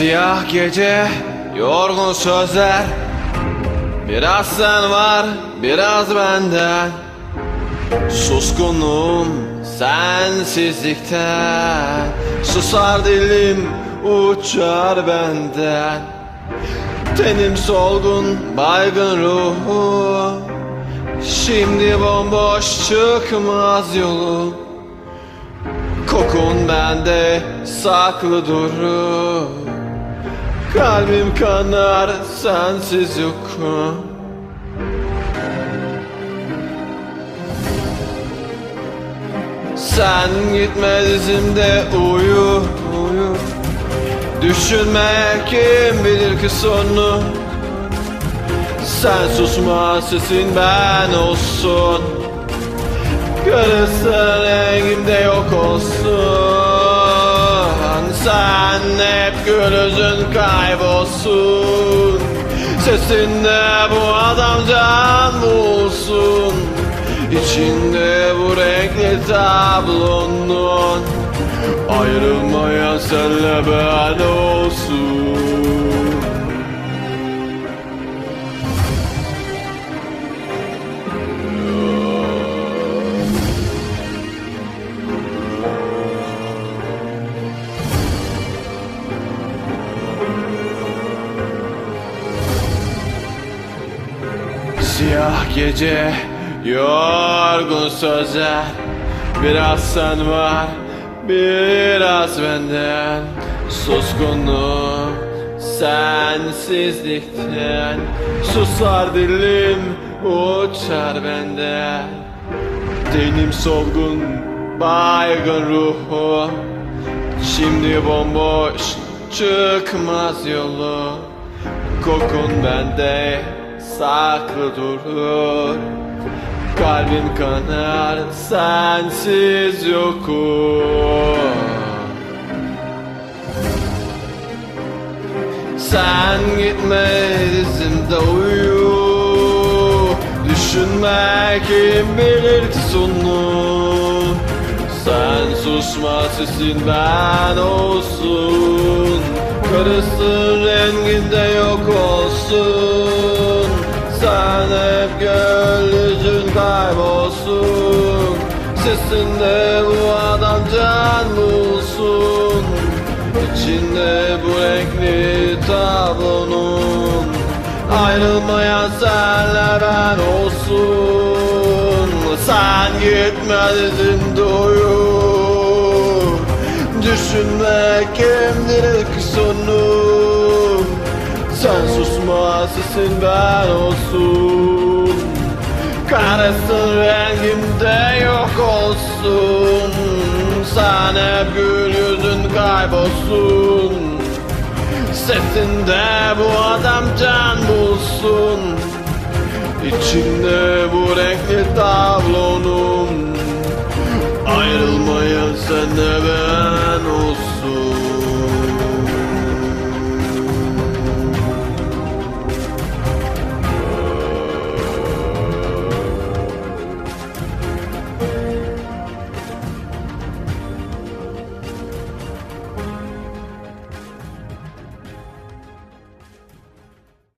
Siyah gece, yorgun sözler. Biraz sen var, biraz benden. Suskunum sensizlikten. Susar dilim, uçar benden. Tenim solgun, baygın ruhu. Şimdi bomboş çıkmaz yolum Kokun bende saklı durur Kalbim kanar sensiz yokum. Sen gitme dizimde uyu uyu. Düşünme kim bilir ki sonu. Sen susma sesin ben olsun. Karısı rengimde yok olsun Sen hep gözün kaybolsun. Sesinde bu adam can bulsun. İçinde bu renkli tablonun. Ayrılmayan senle ben olsun Siyah gece, yorgun sözler Biraz sen var, biraz benden. Suskunluğum sensizlikten. Susar dilim, uçar benden. Tenim solgun, baygın ruhu. Şimdi bomboş, çıkmaz yolu. Kokun bende saklı durur Kalbim kanar sensiz yokum. Sen gitme dizimde uyu. Düşünme kim bilir ki sonu. Sen susma sesin ben olsun. Karısın renginde yok olsun Sen hep gönlücün kaybolsun Sesinde bu adam can bulsun. İçinde bu renkli tablonun. Ayrılmayan senle ben olsun. Sen gitme dizimde uyu Düşünme kimdir ilk sonu Sen susma sesin ben olsun. Karasın rengimde yok olsun. Sen hep gül yüzün kaybolsun. Sesinde bu adam can bulsun. İçinde bu renkli tablonun. Ayrılmayan senle ben